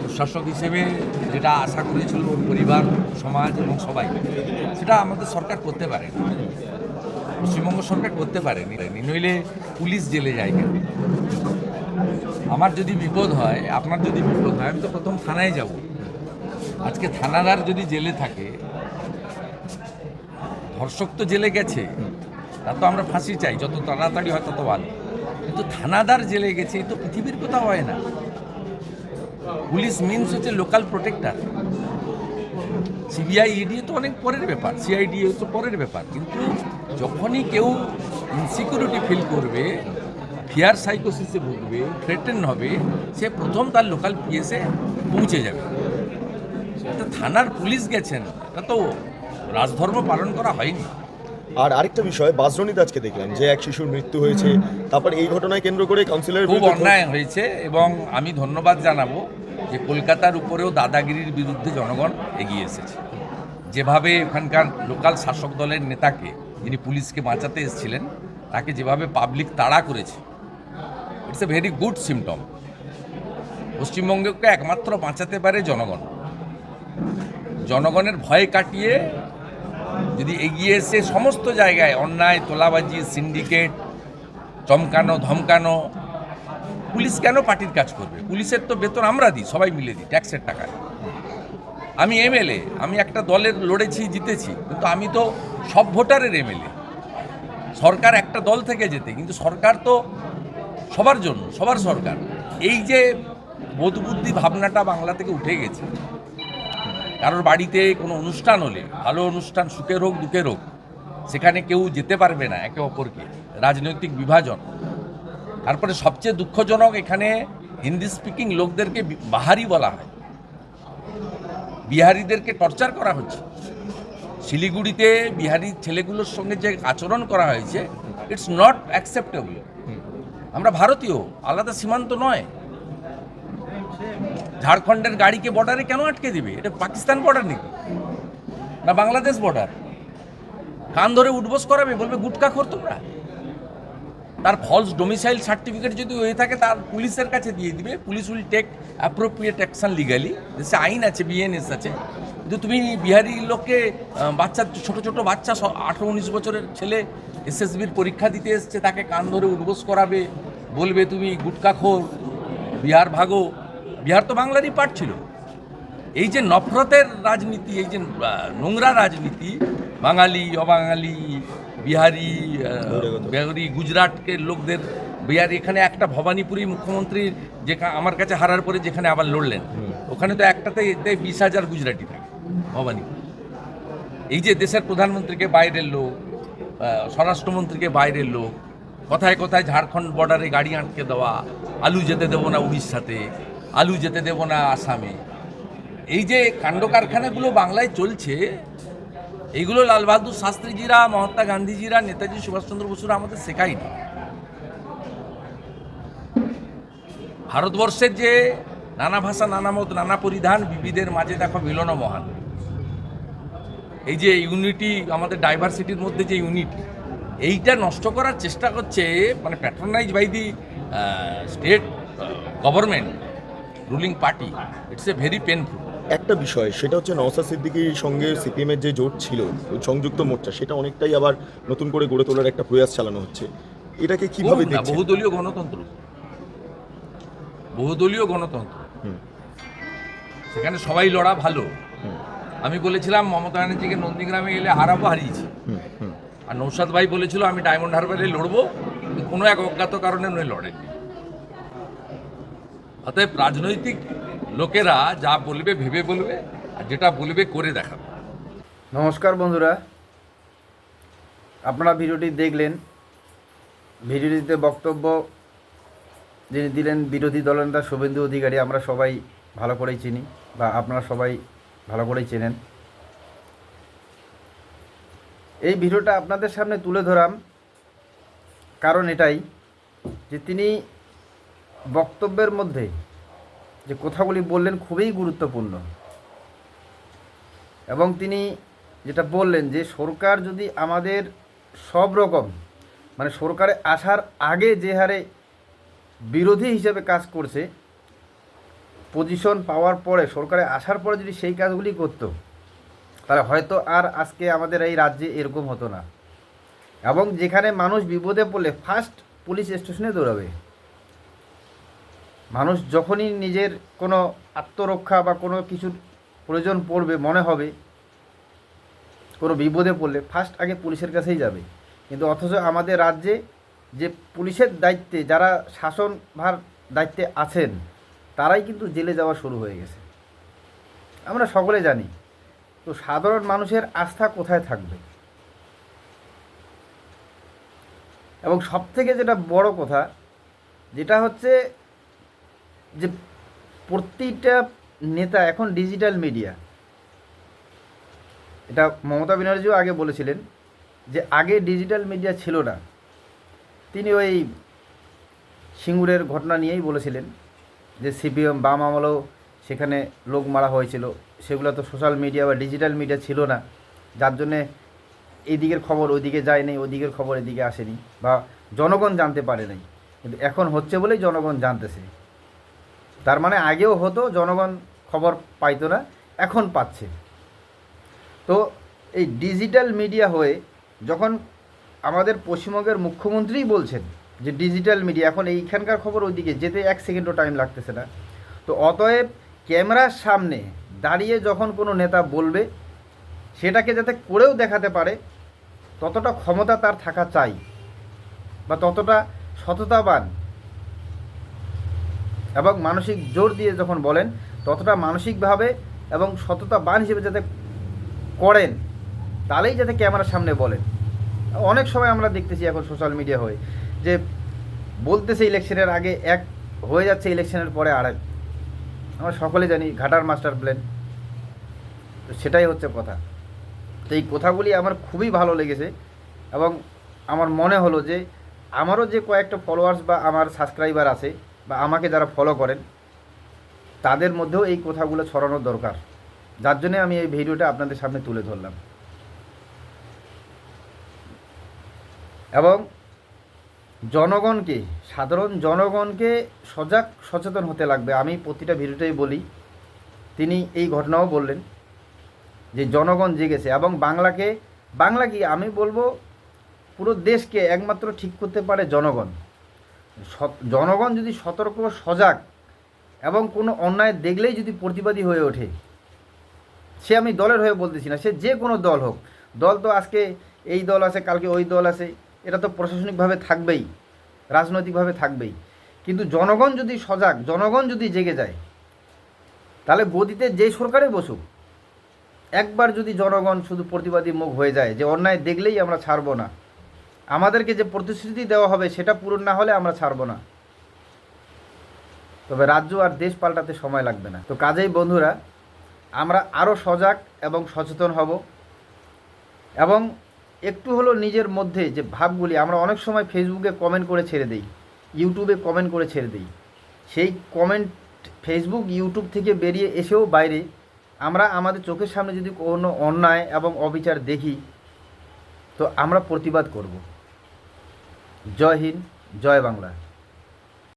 প্রশাসক হিসেবে যেটা আশা করেছিল পরিবার, সমাজ এবং সবাই, সেটা আমাদের সরকার করতে পারেনি। পশ্চিমবঙ্গ সরকার করতে পারেনি। নইলে পুলিশ জেলে যায় কেন? আমার যদি বিপদ হয়, আপনার যদি বিপদ হয়, আমি তো প্রথম থানায় যাব। আজকে থানাদার যদি জেলে থাকে, ধর্ষক তো জেলে গেছে তা তো আমরা ফাঁসি চাই, যত তাড়াতাড়ি হয় তত ভালো। কিন্তু থানাদার জেলে গেছে এই তো পৃথিবীর কোথাও হয় না। পুলিশ মিনস হচ্ছে লোকাল প্রোটেক্টার সিবিআই ইডি তো অনেক পরের ব্যাপার। সিআইডি তো পরের ব্যাপার। কিন্তু যখনই কেউ ইনসিকিউরিটি ফিল করবে ফিয়ার সাইকোসিসে ভুগবে থ্রেটেন হবে, সে প্রথম তার লোকাল পিএসে পৌঁছে যাবে। থানার পুলিশ গেছেন এটা তো রাজধর্ম পালন করা হয়নি। আর আরেকটা বিষয় বাসরণীতে আজকে দেখলেন যে এক শিশুর মৃত্যু হয়েছে। তারপর এই ঘটনায় কেন্দ্র করে কাউন্সিলরের খুব অন্যায় হয়েছে এবং আমি ধন্যবাদ জানাব যে কলকাতার উপরেও দাদাগিরির বিরুদ্ধে জনগণ এগিয়ে এসেছে। যেভাবে ওখানকার লোকাল শাসক দলের নেতাকে যিনি পুলিশকে বাঁচাতে এসেছিলেন তাকে যেভাবে পাবলিক তাড়া করেছে it's a very good symptom পশ্চিমবঙ্গকে একমাত্র বাঁচাতে পারে জনগণ। জনগণের ভয় কাটিয়ে যদি এগিয়ে এসে সমস্ত জায়গায় অন্যায়, তোলাবাজি, সিন্ডিকেট, চমকানো, ধমকানো, পুলিশ কেন পার্টির কাজ করবে? পুলিশের তো বেতন আমরা দিই, সবাই মিলে দিই, ট্যাক্সের টাকা আমি এমএলএ, আমি একটা দলের লড়েছি, জিতেছি, কিন্তু আমি তো সব ভোটারের এমএলএ। সরকার একটা দল থেকে যেতে কিন্তু সরকার তো সবার জন্য, সবার সরকার। এই যে বোধবুদ্ধি ভাবনাটা বাংলা থেকে উঠে গেছে কারোর বাড়িতে কোনো অনুষ্ঠান হলে ভালো অনুষ্ঠান সুখের হোক দুঃখের হোক সেখানে কেউ যেতে পারবে না একে অপরকে রাজনৈতিক বিভাজন। তারপরে সবচেয়ে দুঃখজনক এখানে হিন্দি স্পিকিং লোকদেরকে বাহারি বলা হয়। বিহারিদেরকে টর্চার করা হচ্ছে। শিলিগুড়িতে বিহারি ছেলেগুলোর সঙ্গে যে আচরণ করা হয়েছে ইটস নট অ্যাকসেপ্টেবল আমরা ভারতীয় আলাদা সীমান্ত নয়। ঝাড়খণ্ডের গাড়িকে বর্ডারে কেন আটকে দিবে? এটা পাকিস্তান বর্ডার নাকি? না বাংলাদেশ বর্ডার কান ধরে উঠবোস করাবে, বলবে, গুটকা খোর তোমরা? তার ফলস ডোমিসাইল সার্টিফিকেট যদি হয়ে থাকে, তার পুলিশের কাছে দিয়ে দিবে। Police will take appropriate action legally দেশে আইন আছে বিএনএস আছে। কিন্তু তুমি বিহারি লোককে বাচ্চা, ছোট ছোট বাচ্চা আঠেরো, উনিশ বছরের ছেলে এসএসবির পরীক্ষা দিতে এসছে, তাকে কান ধরে উঠবোস করাবে। বলবে, তুমি গুটকা খোর, বিহার ভাগো। বিহার তো বাংলারই পার্ট ছিল। এই যে নফরতের রাজনীতি, এই যে নোংরা রাজনীতি, বাঙালি, অবাঙালি, বিহারি বেহারি গুজরাটের লোকদের, বিহারি, এখানে একটা ভবানীপুরী মুখ্যমন্ত্রী যেখানে আমার কাছে হারার পরে যেখানে আবার লড়লেন, ওখানে তো একটাতে বিশ হাজার গুজরাটি থাকে, ভবানীপুর। এই যে দেশের প্রধানমন্ত্রীকে বাইরের লোক স্বরাষ্ট্রমন্ত্রীকে বাইরের লোক, কথায় কথায় ঝাড়খণ্ড বর্ডারে গাড়ি আটকে দেওয়া, আলু যেতে দেবো না উড়িষ্যাতে আলু যেতে দেবো না আসামে। এই যে কাণ্ড কারখানাগুলো বাংলায় চলছে এইগুলো লালবাহাদুর শাস্ত্রীজিরা, মহাত্মা গান্ধীজিরা, নেতাজি সুভাষচন্দ্র বসুরা আমাদের শেখায়নি। ভারতবর্ষের যে নানা ভাষা, নানা মত, নানা পরিধান বিবিধের মাঝে দেখো মিলন মহান। এই যে ইউনিটি, আমাদের ডাইভার্সিটির মধ্যে যে ইউনিটি, এইটা নষ্ট করার চেষ্টা করছে মানে patronise by the state government ruling party it's a very painful একটা বিষয় সেটা হচ্ছে নওসা সিদ্দিকির সঙ্গে সিপিএমের যে জোট ছিল সংযুক্ত মোর্চা সেটা অনেকটাই আবার নতুন করে গড়ে তোলার একটা প্রয়াস চালানো হচ্ছে। এটাকে কীভাবে দেখছেন? বহুদলীয় গণতন্ত্র। বহুদলীয় গণতন্ত্র। হুম। সেখানে সবাই লড়া ভালো। আমি বলেছিলাম মমতা ব্যানার্জিকে নন্দীগ্রামে এলে হারাবো হারিয়েছি। আর নৌসাদ ভাই বলেছিল আমি ডায়মন্ড হারবারে লড়বো কোনো এক অজ্ঞাত কারণে উনি লড়েননি। অতএব রাজনৈতিক লোকেরা যা বলবে, ভেবে বলবে, আর যেটা বলবে করে দেখাবে। নমস্কার বন্ধুরা। আপনারা ভিডিওটি দেখলেন। ভিডিওটিতে বক্তব্য যিনি দিলেন, বিরোধী দলনেতা শুভেন্দু অধিকারী, আমরা সবাই ভালো করেই চিনি, বা আপনারা সবাই ভালো করেই চেনেন। এই ভিডিওটা আপনাদের সামনে তুলে ধরাম। কারণ এটাই যে তিনি বক্তব্যের মধ্যে যে কথাগুলি বললেন খুবই গুরুত্বপূর্ণ। এবং তিনি যেটা বললেন যে সরকার যদি আমাদের সব রকম মানে সরকারে আসার আগে যে হারে বিরোধী হিসেবে কাজ করছে পজিশন পাওয়ার পরে, সরকারে আসার পরে যদি সেই কাজগুলি করতো, তাহলে হয়তো আর আজকে আমাদের এই রাজ্যে এরকম হতো না। এবং যেখানে মানুষ বিপদে পড়লে ফার্স্ট পুলিশ স্টেশনে দৌড়াবে। মানুষ যখনই নিজের কোনো আত্মরক্ষা বা কোনো কিছুর প্রয়োজন পড়বে, মনে হবে, কোনো বিপদে পড়লে ফার্স্ট আগে পুলিশের কাছেই যাবে। কিন্তু অথচ আমাদের রাজ্যে যে পুলিশের দায়িত্বে, যারা শাসনভার দায়িত্বে আছেন, তারাই কিন্তু জেলে যাওয়া শুরু হয়ে গেছে। আমরা সকলে জানি, তো সাধারণ মানুষের আস্থা কোথায় থাকবে? এবং সবথেকে যেটা বড় কথা, যেটা হচ্ছে যে প্রতিটা নেতা এখন ডিজিটাল মিডিয়া এটা মমতা ব্যানার্জিও আগে বলেছিলেন যে আগে ডিজিটাল মিডিয়া ছিল না। তিনি ওই সিঙ্গুরের ঘটনা নিয়েই বলেছিলেন যে সিপিএম বাম আমলেও সেখানে লোক মারা হয়েছিল। সেগুলো তো সোশ্যাল মিডিয়া বা ডিজিটাল মিডিয়া ছিল না। যার জন্যে এদিকের খবর ওইদিকে যায়নি ওদিকের খবর এদিকে আসেনি বা জনগণ জানতে পারে নাই। কিন্তু এখন হচ্ছে বলেই জনগণ জানতেছে। তার মানে আগেও হতো, জনগণ খবর পাইতো না, এখন পাচ্ছে। তো এই ডিজিটাল মিডিয়া হয়ে যখন আমাদের পশ্চিমবঙ্গের মুখ্যমন্ত্রীই বলছেন যে ডিজিটাল মিডিয়া, এখন এইখানকার খবর ওইদিকে যেতে এক সেকেন্ডও টাইম লাগতেছে না। তো অতএব ক্যামেরার সামনে দাঁড়িয়ে যখন কোনো নেতা বলবে, সেটাকে যাতে করেও দেখাতে পারে, ততটা ক্ষমতা তার থাকা চাই বা ততটা সততাবান এবং মানসিক জোর দিয়ে যখন বলেন, ততটা মানসিকভাবে এবং সততাবান হিসেবে যাতে করেন, তাহলেই যাতে ক্যামেরার সামনে বলেন। অনেক সময় আমরা দেখতেছি এখন সোশ্যাল মিডিয়া হয়ে, যে বলতেছে ইলেকশনের আগে এক, হয়ে যাচ্ছে ইলেকশনের পরে আরেক আমরা সকলে জানি ঘাটার মাস্টার প্ল্যান। তো সেটাই হচ্ছে কথা। তো এই কথাগুলি আমার খুবই ভালো লেগেছে এবং আমার মনে হলো যে আমারও যে কয়েকটা ফলোয়ার্স বা আমার সাবস্ক্রাইবার আছে বা আমাকে যারা ফলো করেন, তাদের মধ্যেও এই কথাগুলো ছড়ানোর দরকার। যার জন্যে আমি এই ভিডিওটা আপনাদের সামনে তুলে ধরলাম। এবং জনগণকে, সাধারণ জনগণকে সজাগ, সচেতন হতে লাগবে। আমি প্রতিটা ভিডিওটাই বলি, তিনি এই ঘটনাও বললেন যে জনগণ জেগেছে এবং বাংলাকে, বাংলা কি আমি বলব, পুরো দেশকে একমাত্র ঠিক করতে পারে জনগণ। জনগণ যদি সতর্ক, সজাগ এবং কোনো অন্যায় দেখলেই যদি প্রতিবাদী হয়ে ওঠে, সে আমি দলের হয়ে বলতেছি না, সে যে কোনো দল হোক। দল তো আজকে এই দল আছে, কালকে ওই দল আছে, এটা তো প্রশাসনিকভাবে থাকবেই, রাজনৈতিকভাবে থাকবেই। কিন্তু জনগণ যদি সজাগ, জনগণ যদি জেগে যায়, তাহলে গদিতে যেই সরকারে বসুক, একবার যদি জনগণ শুধু প্রতিবাদী মুখ হয়ে যায়, যে অন্যায় দেখলেই আমরা ছাড়বো না আমাদেরকে যে প্রতিশ্রুতি দেওয়া হবে সেটা পূরণ না হলে আমরা ছাড়বো না। তবে রাজ্য আর দেশ পাল্টাতে সময় লাগবে না। তো কাজেই বন্ধুরা, আমরা আরও সজাগ এবং সচেতন হব এবং একটু হলো নিজের মধ্যে যে ভাবগুলি, আমরা অনেক সময় ফেসবুকে কমেন্ট করে ছেড়ে দিই ইউটিউবে কমেন্ট করে ছেড়ে দিই। সেই কমেন্ট ফেসবুক ইউটিউব থেকে বেরিয়ে এসেও বাইরে আমরা আমাদের চোখের সামনে যদি কোনো অন্যায় এবং অবিচার দেখি, তো আমরা প্রতিবাদ করব। জয় হিন্দ জয় বাংলা।